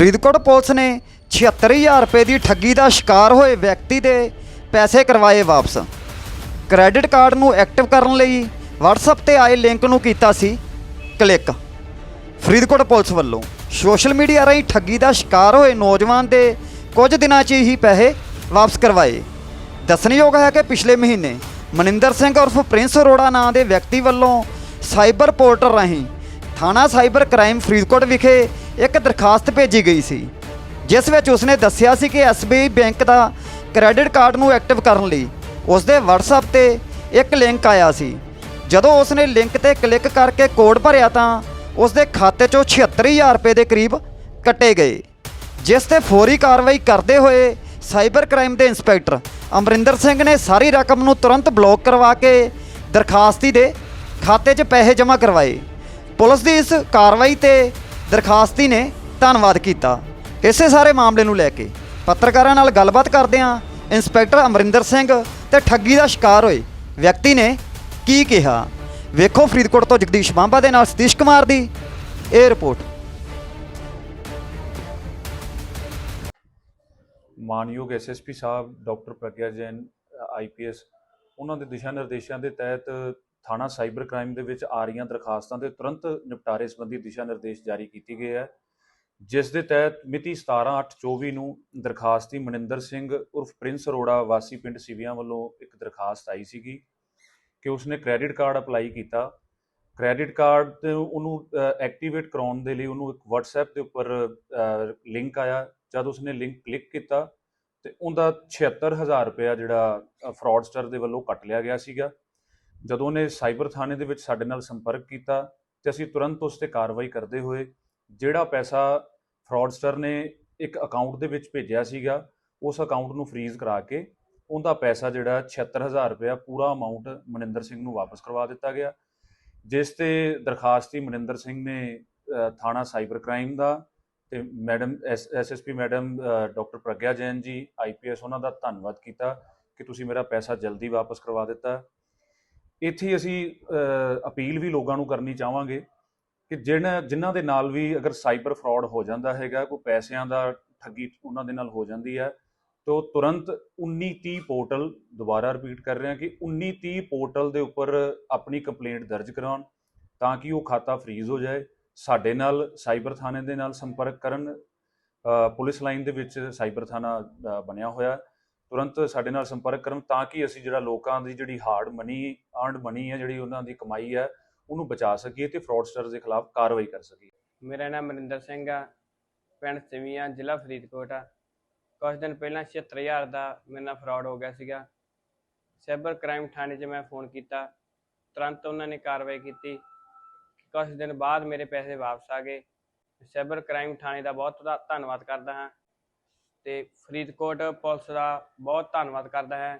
Faridkot police ਨੇ 76000 ਰੁਪਏ ਦੀ ਠੱਗੀ ਦਾ ਸ਼ਿਕਾਰ ਹੋਏ ਵਿਅਕਤੀ ਦੇ ਪੈਸੇ ਕਰਵਾਏ ਵਾਪਸ। ਕ੍ਰੈਡਿਟ ਕਾਰਡ ਨੂੰ ਐਕਟਿਵ ਕਰਨ ਲਈ WhatsApp ਤੇ ਆਏ ਲਿੰਕ ਨੂੰ ਕੀਤਾ ਸੀ ਕਲਿੱਕ। ਫਰੀਦਕੋਟ ਪੁਲਿਸ ਵੱਲੋਂ ਸੋਸ਼ਲ ਮੀਡੀਆ ਰਾਹੀਂ ਠੱਗੀ ਦਾ ਸ਼ਿਕਾਰ ਹੋਏ ਨੌਜਵਾਨ ਦੇ ਕੁਝ ਦਿਨਾਂ 'ਚ ਹੀ ਪੈਸੇ ਵਾਪਸ ਕਰਵਾਏ। ਦੱਸਣਯੋਗ ਹੈ ਕਿ ਪਿਛਲੇ ਮਹੀਨੇ ਮਨਿੰਦਰ ਸਿੰਘ ਉਰਫ ਪ੍ਰਿੰਸ ਅਰੋੜਾ ਨਾਂ ਦੇ ਵਿਅਕਤੀ ਵੱਲੋਂ ਸਾਈਬਰ ਪੋਰਟਲ ਰਾਹੀਂ ਥਾਣਾ ਸਾਈਬਰ ਕ੍ਰਾਈਮ ਫਰੀਦਕੋਟ ਵਿਖੇ ਇੱਕ ਦਰਖਾਸਤ ਭੇਜੀ ਗਈ ਸੀ, ਜਿਸ ਵਿੱਚ ਉਸਨੇ ਦੱਸਿਆ ਸੀ ਕਿ SBI ਬੈਂਕ ਦਾ ਕ੍ਰੈਡਿਟ ਕਾਰਡ ਨੂੰ ਐਕਟਿਵ ਕਰਨ ਲਈ ਉਸਦੇ WhatsApp ਤੇ ਇੱਕ ਲਿੰਕ ਆਇਆ ਸੀ। ਜਦੋਂ ਉਸਨੇ ਲਿੰਕ ਤੇ ਕਲਿੱਕ ਕਰਕੇ ਕੋਡ ਭਰਿਆ ਤਾਂ ਉਸਦੇ ਖਾਤੇ 'ਚੋਂ 76000 ਰੁਪਏ ਦੇ ਕਰੀਬ ਕੱਟੇ ਗਏ, ਜਿਸ ਤੇ ਫੌਰੀ ਕਾਰਵਾਈ ਕਰਦੇ ਹੋਏ ਸਾਈਬਰ ਕ੍ਰਾਈਮ ਦੇ ਇੰਸਪੈਕਟਰ ਅਮਰਿੰਦਰ ਸਿੰਘ ਨੇ ਸਾਰੀ ਰਕਮ ਨੂੰ ਤੁਰੰਤ ਬਲੌਕ ਕਰਵਾ ਕੇ ਦਰਖਾਸਤੀ ਦੇ ਖਾਤੇ 'ਚ ਪੈਸੇ ਜਮ੍ਹਾਂ ਕਰਵਾਏ। ਪੁਲਿਸ ਦੀ ਇਸ ਕਾਰਵਾਈ ਤੇ ਦਰਖਾਸਤੀ ਨੇ ਧੰਨਵਾਦ ਕੀਤਾ। ਇਸੇ ਸਾਰੇ ਮਾਮਲੇ ਨੂੰ ਲੈ ਕੇ ਪੱਤਰਕਾਰਾਂ ਨਾਲ ਗੱਲਬਾਤ ਕਰਦਿਆਂ ਇੰਸਪੈਕਟਰ ਅਮਰਿੰਦਰ ਸਿੰਘ ਤੇ ਠੱਗੀ ਦਾ ਸ਼ਿਕਾਰ ਹੋਏ ਵਿਅਕਤੀ ਨੇ ਕੀ ਕਿਹਾ? ਵੇਖੋ ਫਰੀਦਕੋਟ ਤੋਂ ਜਗਦੀਸ਼ ਬਾਂਬਾ ਦੇ ਨਾਲ ਸਤੀਸ਼ ਕੁਮਾਰ ਦੀ ਇਹ ਰਿਪੋਰਟ। ਮਾਨਯੋਗ ਐਸਐਸਪੀ ਸਾਹਿਬ, ਡਾਕਟਰ ਪ੍ਰਗਿਆ ਜੈਨ ਆਈਪੀਐਸ ਉਹਨਾਂ ਦੇ ਦਿਸ਼ਾ ਨਿਰਦੇਸ਼ਾਂ ਦੇ ਤਹਿਤ ਥਾਣਾ ਸਾਈਬਰ ਕ੍ਰਾਈਮ ਦੇ ਵਿੱਚ ਆ ਰਹੀਆਂ ਦਰਖਾਸਤਾਂ ਦੇ ਤੁਰੰਤ ਨਿਪਟਾਰੇ ਸੰਬੰਧੀ ਦਿਸ਼ਾ ਨਿਰਦੇਸ਼ ਜਾਰੀ ਕੀਤੇ ਗਏ ਹੈ, ਜਿਸ ਦੇ ਤਹਿਤ ਮਿਤੀ 17/8/24 ਨੂੰ ਦਰਖਾਸਤੀ ਮਨਿੰਦਰ ਸਿੰਘ ਉਰਫ ਪ੍ਰਿੰਸ ਅਰੋੜਾ ਵਾਸੀ ਪਿੰਡ ਸਿਵਿਆਂ ਵੱਲੋਂ ਇੱਕ ਦਰਖਾਸਤ ਆਈ ਸੀਗੀ ਕਿ ਉਸਨੇ ਕ੍ਰੈਡਿਟ ਕਾਰਡ ਅਪਲਾਈ ਕੀਤਾ। ਕ੍ਰੈਡਿਟ ਕਾਰਡ ਤੇ ਉਹਨੂੰ ਐਕਟੀਵੇਟ ਕਰਾਉਣ ਦੇ ਲਈ ਉਹਨੂੰ ਇੱਕ WhatsApp ਦੇ ਉੱਪਰ ਲਿੰਕ ਆਇਆ। ਜਦ ਉਸਨੇ ਲਿੰਕ ਕਲਿੱਕ ਕੀਤਾ ਤੇ ਉਹਦਾ 76000 ਰੁਪਇਆ ਜਿਹੜਾ ਫਰਾਡਸਟਰ ਦੇ ਵੱਲੋਂ ਕੱਟ ਲਿਆ ਗਿਆ ਸੀਗਾ। ਜਦੋਂ ਉਹਨੇ ਸਾਈਬਰ ਥਾਣੇ ਦੇ ਵਿੱਚ ਸਾਡੇ ਨਾਲ ਸੰਪਰਕ ਕੀਤਾ ਤੇ ਅਸੀਂ ਤੁਰੰਤ ਉਸ ਤੇ ਕਾਰਵਾਈ ਕਰਦੇ ਹੋਏ, ਜਿਹੜਾ ਪੈਸਾ ਫਰਾਡਸਟਰ ਨੇ ਇੱਕ ਅਕਾਊਂਟ ਦੇ ਵਿੱਚ ਭੇਜਿਆ ਸੀਗਾ, ਉਸ ਅਕਾਊਂਟ ਨੂੰ ਫ੍ਰੀਜ਼ ਕਰਾ ਕੇ ਉਹਦਾ ਪੈਸਾ ਜਿਹੜਾ 76000 ਰੁਪਇਆ ਪੂਰਾ ਅਮਾਉਂਟ ਮਨਿੰਦਰ ਸਿੰਘ ਨੂੰ ਵਾਪਸ ਕਰਵਾ ਦਿੱਤਾ ਗਿਆ, ਜਿਸ ਤੇ ਦਰਖਾਸਤੀ ਮਨਿੰਦਰ ਸਿੰਘ ਨੇ ਥਾਣਾ ਸਾਈਬਰ ਕ੍ਰਾਈਮ ਦਾ ਤੇ madam SSP madam doctor Pragya Jain ji IPS ਉਹਨਾਂ ਦਾ ਧੰਨਵਾਦ ਕੀਤਾ ਕਿ ਤੁਸੀਂ ਮੇਰਾ ਪੈਸਾ ਜਲਦੀ ਵਾਪਸ ਕਰਵਾ ਦਿੱਤਾ। ਇੱਥੇ ਅਸੀਂ ਅਪੀਲ ਵੀ ਲੋਕਾਂ ਨੂੰ ਕਰਨੀ ਚਾਹਾਂਗੇ ਕਿ ਜਿਹਨਾਂ ਜਿਨ੍ਹਾਂ ਦੇ ਨਾਲ ਵੀ ਅਗਰ ਸਾਈਬਰ ਫਰਾਡ ਹੋ ਜਾਂਦਾ ਹੈਗਾ, ਕੋਈ ਪੈਸਿਆਂ ਦਾ ਠੱਗੀ ਉਹਨਾਂ ਦੇ ਨਾਲ ਹੋ ਜਾਂਦੀ ਹੈ, ਤਾਂ ਉਹ ਤੁਰੰਤ 1930 ਪੋਰਟਲ ਦੁਬਾਰਾ ਰਿਪੀਟ ਕਰ ਰਿਹਾ ਹਾਂ ਕਿ 1930 ਪੋਰਟਲ ਦੇ ਉੱਪਰ ਆਪਣੀ ਕੰਪਲੇਂਟ ਦਰਜ ਕਰਾਉਣ ਤਾਂ ਕਿ ਉਹ ਖਾਤਾ ਫ੍ਰੀਜ਼ ਹੋ ਜਾਏ, ਸਾਡੇ ਨਾਲ ਸਾਈਬਰ ਥਾਣੇ ਦੇ ਨਾਲ ਸੰਪਰਕ ਕਰਨ ਪੁਲਿਸ ਲਾਈਨ ਦੇ ਵਿੱਚ ਸਾਈਬਰ ਥਾਣਾ ਬਣਿਆ ਹੋਇਆ। ਤੁਰੰਤ ਸਾਡੇ ਨਾਲ ਸੰਪਰਕ ਕਰਨ ਤਾਂ ਕਿ ਅਸੀਂ ਜਿਹੜਾ ਲੋਕਾਂ ਦੀ ਜਿਹੜੀ ਹਾਰਡ ਮਨੀ ਅਰਨਡ ਮਨੀ ਹੈ ਜਿਹੜੀ ਉਹਨਾਂ ਦੀ ਕਮਾਈ ਹੈ ਉਹਨੂੰ ਬਚਾ ਸਕੀਏ ਤੇ ਫਰਾਡਸਟਰਸ ਦੇ ਖਿਲਾਫ ਕਾਰਵਾਈ ਕਰ ਸਕੀਏ। ਮੇਰਾ ਨਾਮ ਮਨਿੰਦਰ ਸਿੰਘ ਆ, ਪਿੰਡ ਸਿਵੀਆਂ ਜ਼ਿਲ੍ਹਾ ਫਰੀਦਕੋਟ ਆ। ਕੁਝ ਦਿਨ ਪਹਿਲਾਂ 76000 ਦਾ ਮੇਰੇ ਨਾਲ ਫਰਾਡ ਹੋ ਗਿਆ ਸੀਗਾ। ਸਾਈਬਰ ਕ੍ਰਾਈਮ ਥਾਣੇ 'ਚ ਮੈਂ ਫੋਨ ਕੀਤਾ। ਤੁਰੰਤ ਉਹਨਾਂ ਨੇ ਕਾਰਵਾਈ ਕੀਤੀ। ਕੁਝ ਦਿਨ ਬਾਅਦ ਮੇਰੇ ਪੈਸੇ ਵਾਪਸ ਆ ਗਏ। ਸਾਈਬਰ ਕ੍ਰਾਈਮ ਥਾਣੇ ਦਾ ਬਹੁਤ ਧੰਨਵਾਦ ਕਰਦਾ ਹਾਂ। ਤੇ ਫਰੀਦਕੋਟ ਪੁਲਿਸ ਦਾ ਬਹੁਤ ਧੰਨਵਾਦ ਕਰਦਾ ਹਾਂ।